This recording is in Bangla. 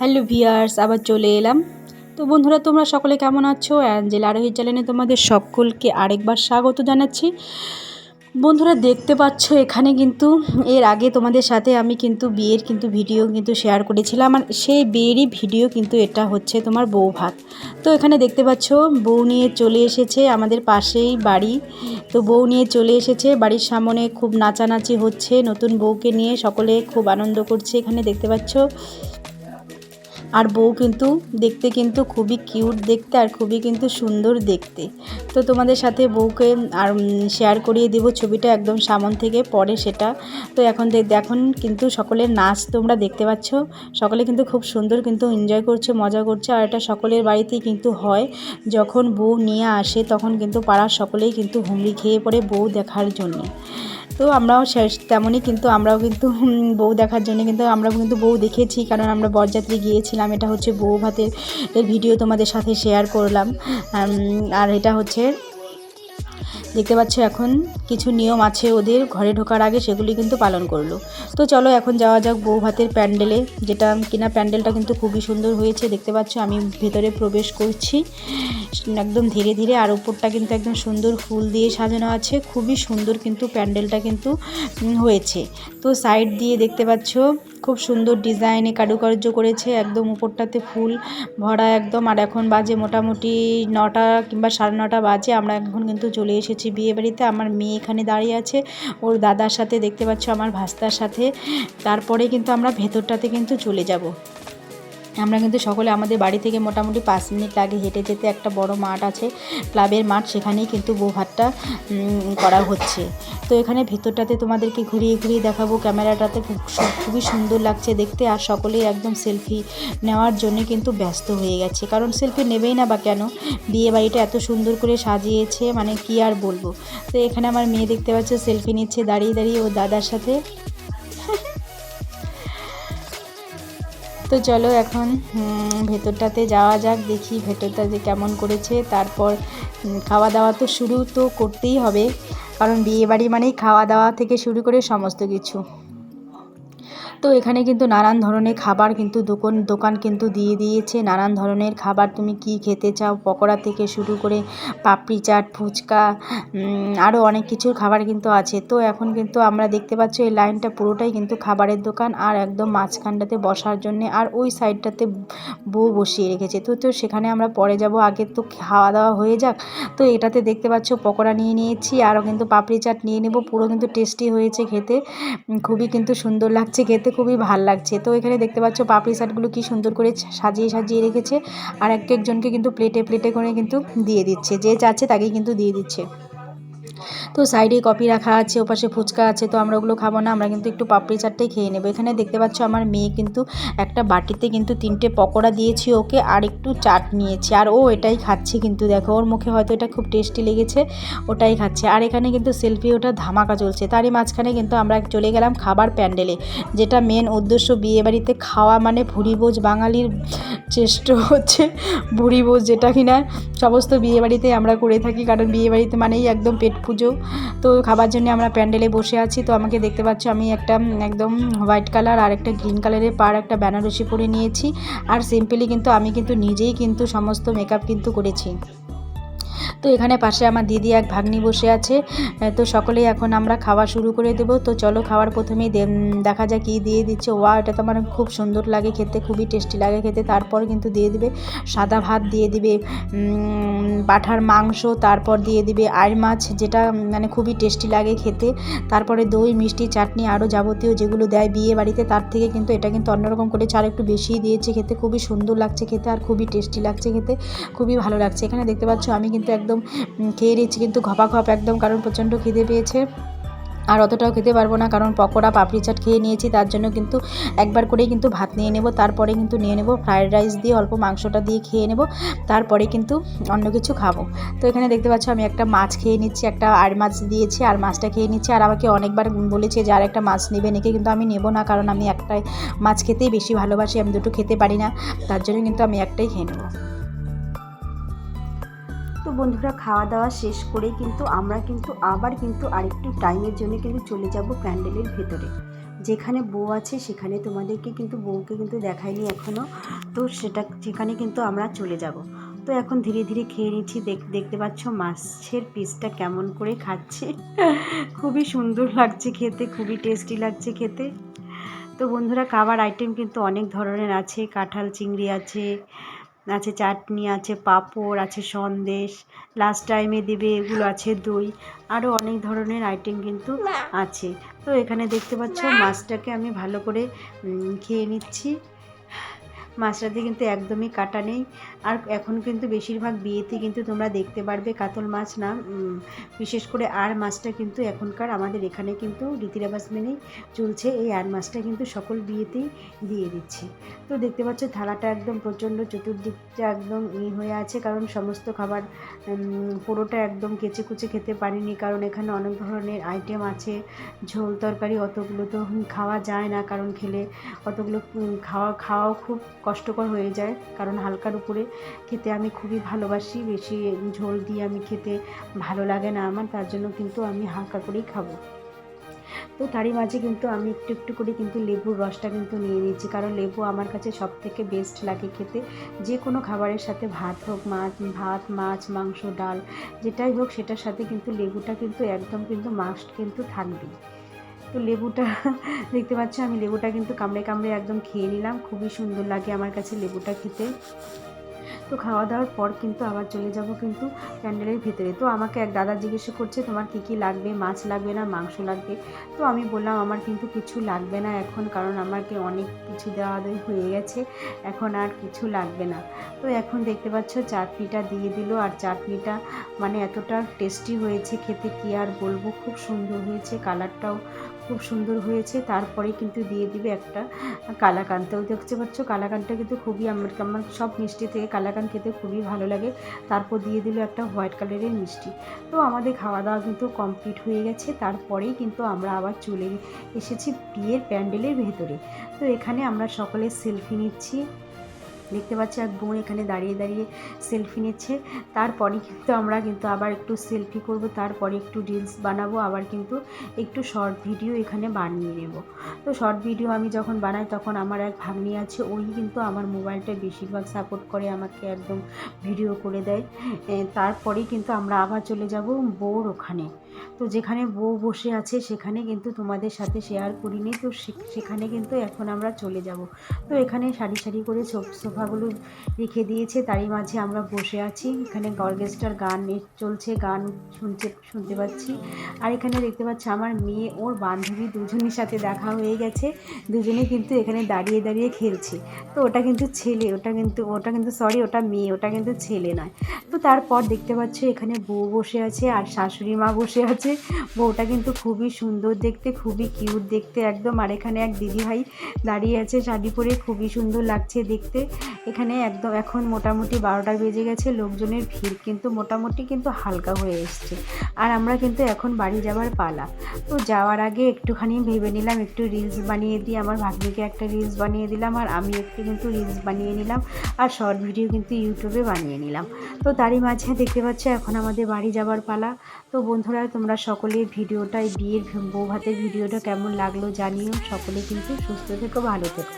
হ্যালো ভিয়ার্স, আবার চলে এলাম। তো বন্ধুরা, তোমরা সকলে কেমন আছো? অ্যাঞ্জেল আরোহী চ্যানেলে তোমাদের সকলকে আরেকবার স্বাগত জানাচ্ছি। বন্ধুরা, দেখতে পাচ্ছ, এখানে কিন্তু এর আগে তোমাদের সাথে আমি কিন্তু বিয়ের কিন্তু ভিডিও কিন্তু শেয়ার করেছিলাম। আর সেই বিয়েরই ভিডিও কিন্তু এটা হচ্ছে তোমার বউ ভাত। তো এখানে দেখতে পাচ্ছ, বউ নিয়ে চলে এসেছে আমাদের পাশেই বাড়ি। তো বউ নিয়ে চলে এসেছে, বাড়ির সামনে খুব নাচানাচি হচ্ছে। নতুন বউকে নিয়ে সকলে খুব আনন্দ করছে। এখানে দেখতে পাচ্ছ আর বউ কিন্তু দেখতে কিন্তু খুবই কিউট দেখতে আর খুবই কিন্তু সুন্দর দেখতে। তো তোমাদের সাথে বউকে আর শেয়ার করিয়ে দেবো ছবিটা একদম সামন থেকে, পরে সেটা। তো এখন দেখুন কিন্তু সকলের নাচ তোমরা দেখতে পাচ্ছ। সকলে কিন্তু খুব সুন্দর কিন্তু এনজয় করছে, মজা করছে। আর এটা সকলের বাড়িতেই কিন্তু হয়। যখন বউ নিয়ে আসে তখন কিন্তু পাড়ার সকলেই কিন্তু হুমড়ি খেয়ে পড়ে বউ দেখার জন্য। তো আমরাও তেমনই কিন্তু আমরাও কিন্তু বউ দেখার জন্য কিন্তু আমরা কিন্তু বউ দেখেছি। কারণ আমরা বরযাত্রী গিয়েছিলাম। এটা হচ্ছে বউ ভাতের ভিডিও তোমাদের সাথে শেয়ার করলাম। আর এটা হচ্ছে দেখতে পাচ্ছ এখন কিছু নিয়ম আছে ওদের, ঘরে ঢোকার আগে সেগুলি কিন্তু পালন করল। তো চলো এখন যাওয়া যাক বউ ভাতের প্যান্ডেলে, যেটা কিনা প্যান্ডেলটা কিন্তু খুবই সুন্দর হয়েছে, দেখতে পাচ্ছ আমি ভেতরে প্রবেশ করছি। একদম ধীরে ধীরে আর উপরটা কিন্তু একদম সুন্দর ফুল দিয়ে সাজানো আছে, খুবই সুন্দর কিন্তু প্যান্ডেলটা কিন্তু হয়েছে। তো সাইড দিয়ে দেখতে পাচ্ছ খুব সুন্দর ডিজাইনে কারুকার্য করেছে, একদম উপরটাতে ফুল ভরা একদম, আর এখন বাজে মোটামুটি নটা কিংবা সাড়ে নটা বাজে, আমরা এখন কিন্তু চলে এসেছি বিয়ে বাড়িতে আমার মেয়ে এখানে দাঁড়িয়ে আছে। ওর দাদার সাথে দেখতে পাচ্ছ আমার ভাস্তার সাথে। তারপরে কিন্তু আমরা ভেতরটাতে কিন্তু চলে যাব। আমরা কিন্তু সকলে আমাদের বাড়ি থেকে মোটামুটি পাঁচ মিনিট লাগে হেঁটে যেতে একটা বড় মাঠ আছে, ক্লাবের মাঠ, সেখানেই কিন্তু বৌভাতটা করা হচ্ছে। তো এখানে ভেতরটাতে তোমাদেরকে ঘুরিয়ে ঘুরিয়ে দেখাবো, ক্যামেরাটাতে খুবই সুন্দর লাগছে দেখতে আর সকলেই একদম সেলফি নেওয়ার জন্য কিন্তু ব্যস্ত হয়ে গেছে। কারণ সেলফি নেবেই না বা কেন? বিয়ে বাড়িটা এত সুন্দর করে সাজিয়েছে মানে কি আর বলব? তো এখানে আমার মেয়ে দেখতে পাচ্ছে, সেলফি নিচ্ছে, দাঁড়িয়ে দাঁড়িয়ে ও দাদার সাথে তো চলো এখন ভেতরটাতে যাওয়া যাক, দেখি ভেতরটা যে কেমন করেছে। তারপর খাওয়া দাওয়া তো শুরু তো করতেই হবে, কারণ বিয়েবাড়ি মানেই খাওয়া দাওয়া থেকে শুরু করে সমস্ত কিছু। তো এখানে কিন্তু নানান ধরনের খাবার কিন্তু দোকান দোকান কিন্তু দিয়ে দিয়েছে। নানান ধরনের খাবার তুমি কি খেতে চাও, পকোড়া থেকে শুরু করে পাপড়ি চাট, ফুচকা আরও অনেক কিছুর খাবার কিন্তু আছে। তো এখন কিন্তু আমরা দেখতে পাচ্ছি এই লাইনটা পুরোটাই কিন্তু খাবারের দোকান আর একদম মাঝখানটাতে বসার জন্যে আর ওই সাইডটাতে বউ বসিয়ে রেখেছে। তো তো সেখানে আমরা পরে যাব, আগে তো খাওয়া দাওয়া হয়ে যাক। তো এটাতে দেখতে পাচ্ছ পকোড়া নিয়ে নিয়েছি আরও কিন্তু পাপড়ি চাট নিয়ে নেব। পুরো কিন্তু টেস্টি হয়েছে খেতে। খুবই কিন্তু সুন্দর লাগছে খেতে। দেখতে খুবই ভালো লাগছে। তো এখানে দেখতে পাচ্ছ পাপড়ি চাটগুলো কি সুন্দর করে সাজিয়ে সাজিয়ে রেখেছে। আর এক একজনকে কিন্তু প্লেটে প্লেটে করে কিন্তু দিয়ে দিচ্ছে। যে চাচ্ছে তাকেই কিন্তু দিয়ে দিচ্ছে। তো সাইডে কফি রাখা আছে, ওপাশে ফুচকা আছে, তো আমরা ওগুলো খাব না, আমরা কিন্তু একটু পাপড়ি চাটটাই খেয়ে নেব। এখানে দেখতে পাচ্ছ আমার মেয়ে কিন্তু একটা বাটিতে কিন্তু তিনটে পকোড়া দিয়েছি ওকে, আর একটু চাট নিয়েছে, আর ও এটাই খাচ্ছে কিন্তু দেখো, ওর মুখে হয়তো এটা খুব টেস্টি লেগেছে, ওটাই খাচ্ছে। আর এখানে কিন্তু সেলফি, ওটা ধামাকা চলছে, তারই মাঝখানে কিন্তু আমরা চলে গেলাম খাবার প্যান্ডেলে, যেটা মেন উদ্দেশ্য বিয়েবাড়িতে খাওয়া মানে ভুরিভোজ বাঙালির চেষ্টা হচ্ছে ভুরিভোজ যেটা কিনা সমস্ত বিয়েবাড়িতে আমরা করে থাকি, কারণ বিয়েবাড়িতে মানেই একদম পেট পুজো। তো খাবার জন্য আমরা প্যান্ডেলে বসে আছি। তো আমাকে দেখতে পাচ্ছ আমি একটা একদম হোয়াইট কালার আর একটা গ্রিন কালারের পার একটা বেনারসি পরে নিয়েছি। আর সিম্পলি কিন্তু আমি কিন্তু নিজেই কিন্তু সমস্ত মেকআপ কিন্তু করেছি। তো এখানে পাশে আমার দিদি এক ভাগ্নি বসে আছে তো সকলেই এখন আমরা খাওয়া শুরু করে দেবো। তো চলো খাওয়ার প্রথমেই দেখা যাক কী দিয়ে দিচ্ছে। ওয়া, এটা তো আমার খুব সুন্দর লাগে খেতে, খুবই টেস্টি লাগে খেতে। তারপর কিন্তু দিয়ে দিবে সাদা ভাত, দিয়ে দিবে পাঠার মাংস, তারপর দিয়ে দিবে আইর মাছ, যেটা মানে খুবই টেস্টি লাগে খেতে। তারপরে দই, মিষ্টি, চাটনি আরও যাবতীয় যেগুলো দেয় বিয়ে বাড়িতে, তার থেকে কিন্তু এটা কিন্তু অন্যরকম করে চার একটু বেশিই দিয়েছে খেতে। খুবই সুন্দর লাগছে খেতে আর খুবই টেস্টি লাগছে খেতে, খুবই ভালো লাগছে। এখানে দেখতে পাচ্ছ আমি কিন্তু একদম খেয়ে নিচ্ছি কিন্তু ঘপা ঘপ একদম কারণ প্রচণ্ড খিদে পেয়েছে। আর অতটাও খেতে পারব না, কারণ পকোড়া, পাপড়ি চাট খেয়ে নিয়েছি, তার জন্য কিন্তু একবার করেই কিন্তু ভাত নিয়ে নেব, তারপরে কিন্তু নিয়ে নেব ফ্রায়েড রাইস দিয়ে, অল্প মাংসটা দিয়ে খেয়ে নেব, তারপরে কিন্তু অন্য কিছু খাব। তো এখানে দেখতে পাচ্ছ আমি একটা মাছ খেয়ে নিচ্ছি, একটা আর মাছ দিয়েছি, আর মাছটা খেয়ে নিচ্ছি, আর আমাকে অনেকবার বলেছে যে, আর একটা মাছ নেবে নাকি? কিন্তু আমি নেব না, কারণ আমি একটাই মাছ খেতেই বেশি ভালোবাসি, আমি দুটো খেতে পারি না, তার জন্য কিন্তু আমি একটাই খেয়ে নেব। বন্ধুরা খাওয়া দাওয়া শেষ করে কিন্তু আমরা কিন্তু আবার কিন্তু আরেকটু টাইমের জন্য কিন্তু চলে যাব প্যান্ডেলের ভেতরে। যেখানে বউ আছে সেখানে তোমাদেরকে কিন্তু বউকে কিন্তু দেখায়নি এখনও তো সেটা সেখানে কিন্তু আমরা চলে যাব। তো এখন ধীরে ধীরে খেয়ে নিচ্ছি। দেখ- দেখতে পাচ্ছ মাছের পিসটা কেমন করে খাচ্ছে। খুবই সুন্দর লাগছে খেতে, খুবই টেস্টি লাগছে খেতে। তো বন্ধুরা, খাবার আইটেম কিন্তু অনেক ধরনের আছে। কাঁঠাল, চিংড়ি আছে আছে চাটনি আছে পাঁপড় আছে সন্দেশ লাস্ট টাইমে দেবে এগুলো আছে দই আরও অনেক ধরনের আইটেম কিন্তু আছে। তো এখানে দেখতে পাচ্ছ মাছটাকে আমি ভালো করে খেয়ে নিচ্ছি। মাছটাতে কিন্তু একদমই কাটা নেই। আর এখন কিন্তু বেশিরভাগ বিয়েতে কিন্তু তোমরা দেখতে পারবে কাতল মাছ না বিশেষ করে আর মাছটা কিন্তু এখনকার আমাদের এখানে কিন্তু রীতি রেওয়াজ মেনেই চলছে। এই আর মাছটা কিন্তু সকল বিয়েতেই দিয়ে দিচ্ছে। তো দেখতে পাচ্ছ থালাটা একদম প্রচণ্ড চতুর্দিকটা একদম ই হয়ে আছে, কারণ সমস্ত খাবার পুরোটা একদম কেচে কুচে খেতে পারিনি, কারণ এখানে অনেক ধরনের আইটেম আছে। ঝোল তরকারি অতগুলো তো খাওয়া যায় না, কারণ খেলে অতগুলো খাওয়া, খাওয়াও খুব কষ্টকর হয়ে যায়, কারণ হালকার উপরে খেতে আমি খুবই ভালোবাসি, বেশি ঝোল দিয়ে আমি খেতে ভালো লাগে না আমার, তার জন্য কিন্তু আমি হালকা করেই খাব। তো তারই মাঝে কিন্তু আমি একটু একটু করে কিন্তু লেবুর রসটা কিন্তু নিয়ে নিচ্ছি, কারণ লেবু আমার কাছে সব থেকে বেস্ট লাগে খেতে। যে কোনো খাবারের সাথে ভাত হোক মাছ ভাত, মাছ, মাংস, ডাল, যেটাই হোক, সেটার সাথে কিন্তু লেবুটা কিন্তু একদম কিন্তু মাস্ট কিন্তু থাকবেই। তো লেবুটা, দেখতে পাচ্ছ আমি লেবুটা কিন্তু কামড়ে কামড়ে একদম খেয়ে নিলাম। খুবই সুন্দর লাগে আমার কাছে লেবুটা খেতে। তো খাওয়া দাওয়ার পর কিন্তু আবার চলে যাব কিন্তু প্যান্ডেলের ভিতরে। তো আমাকে এক দাদা জিজ্ঞেস করছে, তোমার কী কী লাগবে? মাছ লাগবে না, মাংস লাগবে? তো আমি বললাম, আমার কিন্তু কিছু লাগবে না এখন, কারণ আমাকে অনেক কিছু দেওয়া দেওয়া হয়ে গেছে। এখন আর কিছু লাগবে না। তো এখন দেখতে পাচ্ছ চাটনিটা দিয়ে দিল। আর চাটনিটা মানে এতটা টেস্টি হয়েছে খেতে, কি আর বলব? খুব সুন্দর হয়েছে। কালারটাও খুব সুন্দর হয়েছে। তারপরে কিন্তু দিয়ে দিবে একটা কালাকান্দ ওই দেখতে পাচ্ছ, কালাকানটা কিন্তু খুবই আমার আমার সব মিষ্টি থেকে কালাকান খেতে খুবই ভালো লাগে। তারপর দিয়ে দিল একটা হোয়াইট কালারের মিষ্টি। তো আমাদের খাওয়া দাওয়া কিন্তু কমপ্লিট হয়ে গেছে। তারপরেই কিন্তু আমরা আবার চলে এসেছি বিয়ের প্যান্ডেলের ভেতরে। তো এখানে আমরা সকলে সেলফি নিচ্ছি। দেখতে পাচ্ছি এক বোন এখানে দাঁড়িয়ে দাঁড়িয়ে সেলফি নিচ্ছে। তারপরে কিন্তু আমরা কিন্তু আবার একটু সেলফি করব, তারপরে একটু রিলস বানাবো, আবার কিন্তু একটু শর্ট ভিডিও এখানে বানিয়ে নেব। তো শর্ট ভিডিও আমি যখন বানাই তখন আমার এক ভাগ্নি আছে, ওই কিন্তু আমার মোবাইলটা বেশিরভাগ সাপোর্ট করে, আমাকে একদম ভিডিও করে দেয়। তারপরেই কিন্তু আমরা আবার চলে যাব বউর ওখানে। তো যেখানে বউ বসে আছে সেখানে কিন্তু তোমাদের সাথে শেয়ার করিনি। তো সেখানে কিন্তু এখন আমরা চলে যাব। তো এখানে সারি সারি করে সোফাগুলো রেখে দিয়েছে। তারই মাঝে আমরা বসে আছি। এখানে অর্কেস্ট্রার গান চলছে, গান শুনতে শুনতে পাচ্ছি। আর এখানে দেখতে পাচ্ছি আমার মেয়ে, ওর বান্ধবী দুজনের সাথে দেখা হয়ে গেছে। দুজনে কিন্তু এখানে দাঁড়িয়ে দাঁড়িয়ে খেলছে। তো ওটা কিন্তু ছেলে, ওটা কিন্তু ওটা কিন্তু সরি ওটা মেয়ে, ওটা কিন্তু ছেলে নয়। তো তারপর দেখতে পাচ্ছ এখানে বউ বসে আছে আর শাশুড়ি মা বসে আছে। বউটা কিন্তু খুবই সুন্দর দেখতে, খুবই কিউট দেখতে একদম। আর এখানে এক দিদি ভাই দাঁড়িয়ে আছে শাড়ি পরে, খুবই সুন্দর লাগছে দেখতে। এখানে একদম এখন মোটামুটি বারোটা বেজে গেছে, লোকজনের ভিড় কিন্তু মোটামুটি কিন্তু হালকা হয়ে এসছে। আর আমরা কিন্তু এখন বাড়ি যাওয়ার পালা। তো যাওয়ার আগে একটুখানি ভেবে নিলাম, একটু রিলস বানিয়ে দিই। আমার ভাগ্নিকে একটা রিলস বানিয়ে দিলাম আর আমি একটু কিন্তু রিলস বানিয়ে নিলাম আর শর্ট ভিডিও কিন্তু ইউটিউবে বানিয়ে নিলাম। তো তারই মাঝে দেখতে পাচ্ছ এখন আমাদের বাড়ি যাওয়ার পালা। তো বন্ধুরা তোমরা সকলে ভিডিওটা বিয়ের বউ ভাতের ভিডিওটা কেমন লাগল জানিও। সকলে কিন্তু সুস্থ থেকো, ভালো থেকো।